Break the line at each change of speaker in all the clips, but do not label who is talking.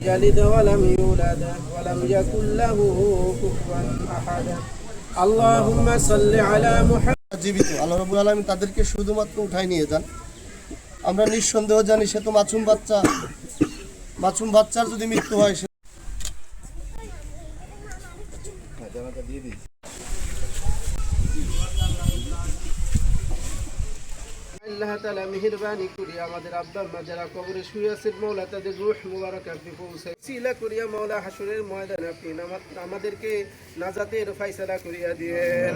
يلد ولم يولد ولم يكن له كفوا أحد اللهم صل على محمد
জীবিত আল্লাহ রবুল আলমী তাদেরকে শুধুমাত্র উঠাই নিয়ে যান আমরা নিঃসন্দেহ জানি সে তো মাছুম বাচ্চা মাছুম বাচ্চার যদি মৃত্যু হয় সে
আল্লাহ তাআলা মেহেরবানি করি, আমাদের আব্বা আম্মা যারা কবরে শুয়ে আছেন, মৌলা তাদের রূহ মুবারক আপনি সিলা করিয়া মৌলা হাসুরের ময়দানে আপনি আমাদেরকে নাজাতের করিয়া দিয়েন।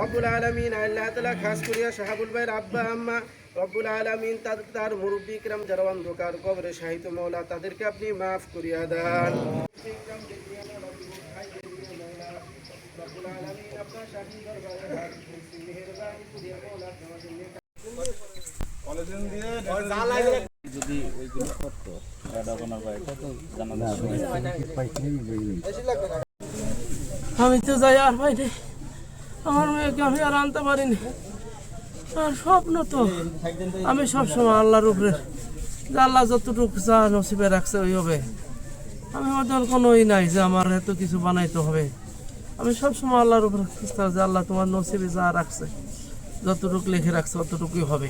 রব্বুল আলামিন, আল্লাহ তাআলা খাস করিয়া শাহাবুল ভাইয়ের আব্বা আম্মা, রব্বুল আলামিন তার তার মুরব্বী ইকরাম যারা অন্ধকার কবরে শাহিত মৌলা, তাদেরকে আপনি মাফ করিয়া দেন রব্বুল আলামিন আপনার শাহী দরবারে হাত তুলছি, মেহেরবানি করিয়া মৌলা আমাদের
আমি তো যাই আর ভাই রে, আমার মেয়েকে আমি আর আনতে পারিনি। আর স্বপ্ন তো, আমি সবসময় আল্লাহর উপরে আল্লাহ যতটুকু যা নসিবে রাখছে ওই হবে। আমি ওদের কোনো ই নাই যে আমার এত কিছু বানাইতে হবে। আমি সবসময় আল্লাহর উপরে চেষ্টা যে আল্লাহ তোমার নসিবে যা রাখছে, যতটুকু লিখে রাখছে অতটুকুই হবে।